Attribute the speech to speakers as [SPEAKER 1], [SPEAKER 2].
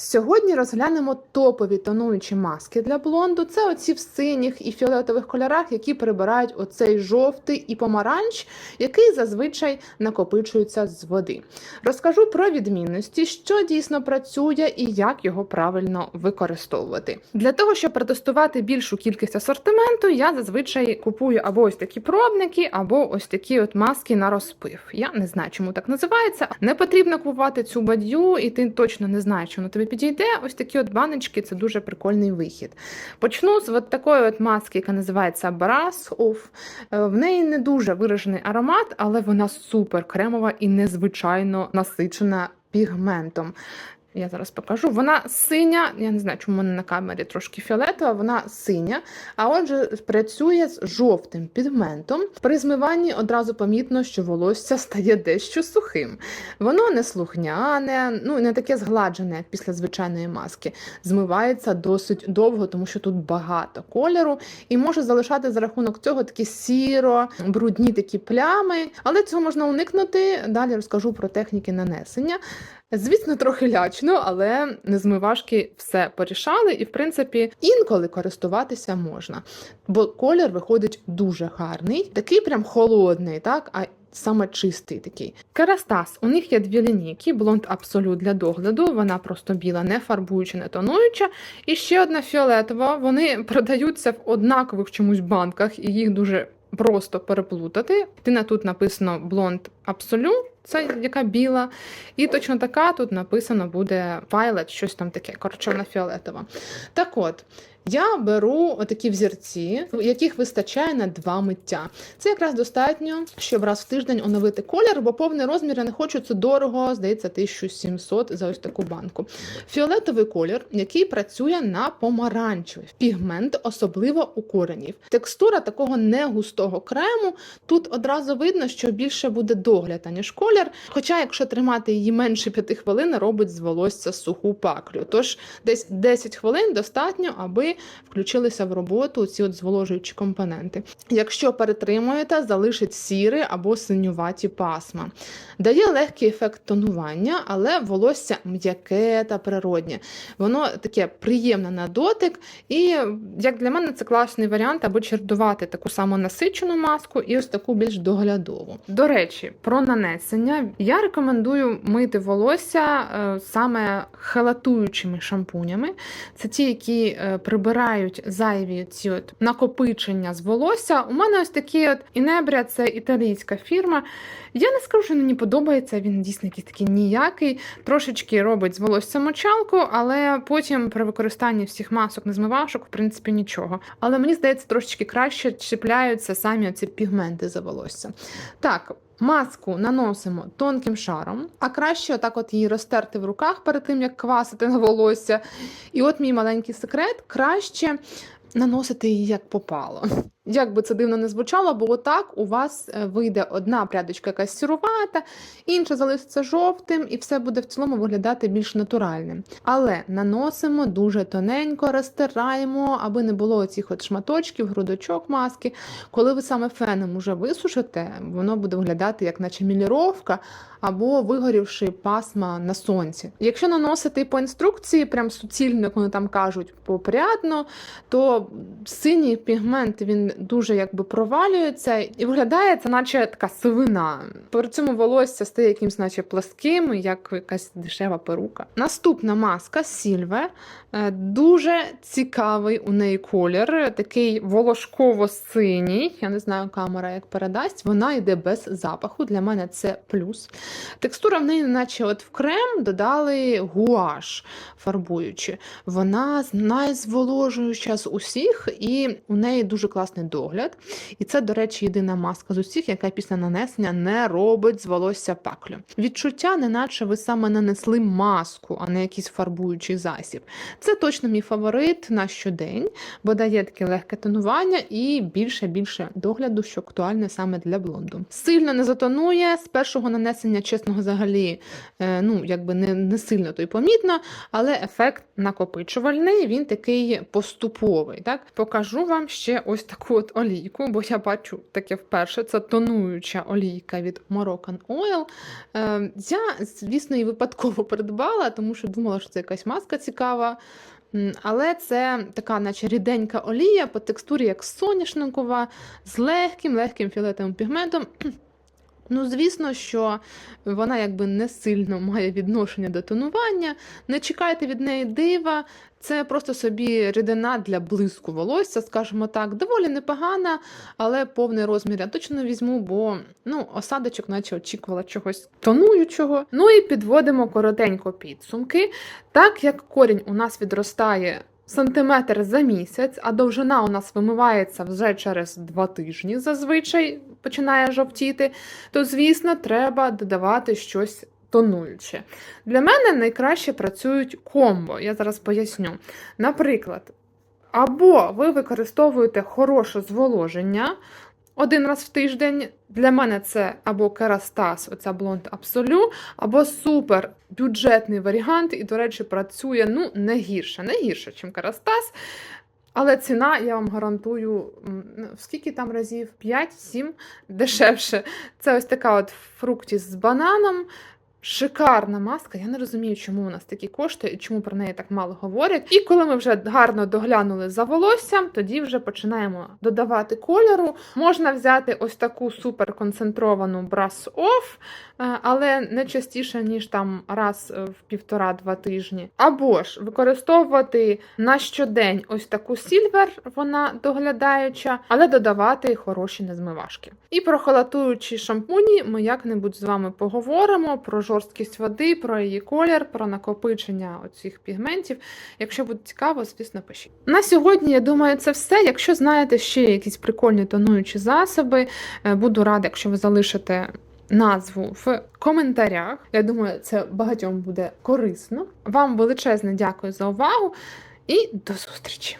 [SPEAKER 1] Сьогодні розглянемо топові тонуючі маски для блонду. Це оці в синіх і фіолетових кольорах, які прибирають оцей жовтий і помаранч, який зазвичай накопичується з води. Розкажу про відмінності, що дійсно працює і як його правильно використовувати. Для того, щоб протестувати більшу кількість асортименту, я зазвичай купую або ось такі пробники, або ось такі от маски на розпив. Я не знаю, чому так називається. Не потрібно купувати цю бадью, і ти точно не знаєш, воно тобі підійде. Ось такі от баночки це дуже прикольний вихід. Почну з от такої от маски, яка називається Brass Off. Е, В неї не дуже виражений аромат, але вона супер кремова і незвичайно насичена пігментом. Я зараз покажу. Вона синя, я не знаю, чому на камері трошки фіолетова, вона синя, а отже, працює з жовтим пігментом. При змиванні одразу помітно, що волосся стає дещо сухим. Воно не слухняне, ну не таке згладжене, як після звичайної маски. Змивається досить довго, тому що тут багато кольору, і може залишати за рахунок цього такі сіро, брудні такі плями. Але цього можна уникнути. Далі розкажу про техніки нанесення. Звісно, трохи лячно, але незмивашки все порішали, і в принципі інколи користуватися можна, бо колір виходить дуже гарний, такий прям холодний, так а. Саме чистий такий. Керастас. У них є дві лінійки, блонд абсолют для догляду. Вона просто біла, не фарбуюча, не тонуюча. І ще одна фіолетова. Вони продаються в однакових чомусь банках, і їх дуже просто переплутати. Тина тут написано блонд абсолют, це яка біла. І точно така тут написано буде Violet, щось там таке, коротше, вона фіолетова. Так от. Я беру отакі взірці, яких вистачає на два миття. Це якраз достатньо, щоб раз в тиждень оновити колір, бо повний розмір я не хочу, це дорого, здається, 1700 за ось таку банку. Фіолетовий колір, який працює на помаранчевий пігмент, особливо у коренів. Текстура такого не густого крему. Тут одразу видно, що більше буде догляд, аніж колір. Хоча, якщо тримати її менше 5 хвилин, робить з волосся суху паклю. Тож десь 10 хвилин достатньо, аби включилися в роботу ці от зволожуючі компоненти. Якщо перетримуєте, залишить сіри або синюваті пасма. Дає легкий ефект тонування, але волосся м'яке та природнє. Воно таке приємне на дотик, і як для мене це класний варіант, аби чередувати таку саму насичену маску і ось таку більш доглядову. До речі, про нанесення я рекомендую мити волосся е, саме хелатуючими шампунями. Це ті, які е, прибирають зайві ці от накопичення з волосся. У мене ось такі от інебря, це італійська фірма. Я не скажу, що мені подобається, він дійсно якийсь такий ніякий. Трошечки робить з волосся мочалку, але потім при використанні всіх масок, незмивашок, в принципі, нічого. Але мені здається, трошечки краще чіпляються самі ці пігменти за волосся. Так. Маску наносимо тонким шаром, а краще отак от її розтерти в руках перед тим, як квасити на волосся. І от мій маленький секрет: краще наносити її як попало. Як би це дивно не звучало, бо отак у вас е, вийде одна прядочка якась сірувата, інша залишиться жовтим, і все буде в цілому виглядати більш натуральним. Але наносимо дуже тоненько, розтираємо, аби не було оцих от шматочків, грудочок маски. Коли ви саме феном уже висушите, воно буде виглядати як наче міліровка або вигорівши пасма на сонці. Якщо наносити по інструкції, прям суцільно, як вони там кажуть, попрядно, то синій пігмент він дуже якби провалюється і виглядає це, наче така сивина. При цьому волосся стає якимсь, наче пласким, як якась дешева перука. Наступна маска Сільве. Е, Дуже цікавий у неї колір, такий волошково-синій. Я не знаю, камера як передасть. Вона йде без запаху. Для мене це плюс. Текстура в неї, наче от в крем, додали гуаш фарбуючи. Вона найзволожуюча з усіх, і у неї дуже класний догляд. І це, до речі, єдина маска з усіх, яка після нанесення не робить з волосся паклю. Відчуття, неначе ви саме нанесли маску, а не якийсь фарбуючий засіб. Це точно мій фаворит на щодень, бо дає таке легке тонування і більше-більше догляду, що актуальне саме для блонду. Сильно не затонує, з першого нанесення зволоження чесного взагалі е, ну, якби не, не сильно то й помітно, але ефект накопичувальний, він такий поступовий. Так? Покажу вам ще ось таку от олійку, бо я бачу таке вперше. Це тонуюча олійка від Moroccan Oil. Е, я, звісно, її випадково придбала, тому що думала, що це якась маска цікава. Але це така, наче ріденька олія по текстурі, як соняшникова, з легким, легким фіолетовим пігментом. Ну, звісно, що вона якби не сильно має відношення до тонування. Не чекайте від неї дива. Це просто собі рідина для блиску волосся, скажімо так, доволі непогана, але повний розмір я точно візьму, бо ну, осадочок, наче очікувала чогось тонуючого. Ну і підводимо коротенько підсумки. Так як корінь у нас відростає сантиметр за місяць, а довжина у нас вимивається вже через два тижні, зазвичай починає жовтіти, то, звісно, треба додавати щось тонуюче. Для мене найкраще працюють комбо. Я зараз поясню. Наприклад, або ви використовуєте хороше зволоження один раз в тиждень. Для мене це або Керастас, оця блонд Абсолю, або супер бюджетний варіант, і, до речі, працює ну, не гірше, не гірше, ніж Керастас. Але ціна, я вам гарантую, ну, скільки там разів? 5-7 дешевше. Це ось така от фруктіс з бананом. Шикарна маска. Я не розумію, чому у нас такі коштує і чому про неї так мало говорять. І коли ми вже гарно доглянули за волоссям, тоді вже починаємо додавати кольору. Можна взяти ось таку суперконцентровану Brass Off, е, але не частіше, ніж там раз в півтора-два тижні. Або ж використовувати на щодень ось таку Silver, вона доглядаюча, але додавати хороші незмивашки. І про халатуючі шампуні ми як-небудь з вами поговоримо про жорсткість води, про її колір, про накопичення оцих пігментів. Якщо буде цікаво, звісно, пишіть. На сьогодні, я думаю, це все. Якщо знаєте ще якісь прикольні тонуючі засоби, е, буду рада, якщо ви залишите. Назву в коментарях. Я думаю, це багатьом буде корисно. Вам величезне дякую за увагу і до зустрічі!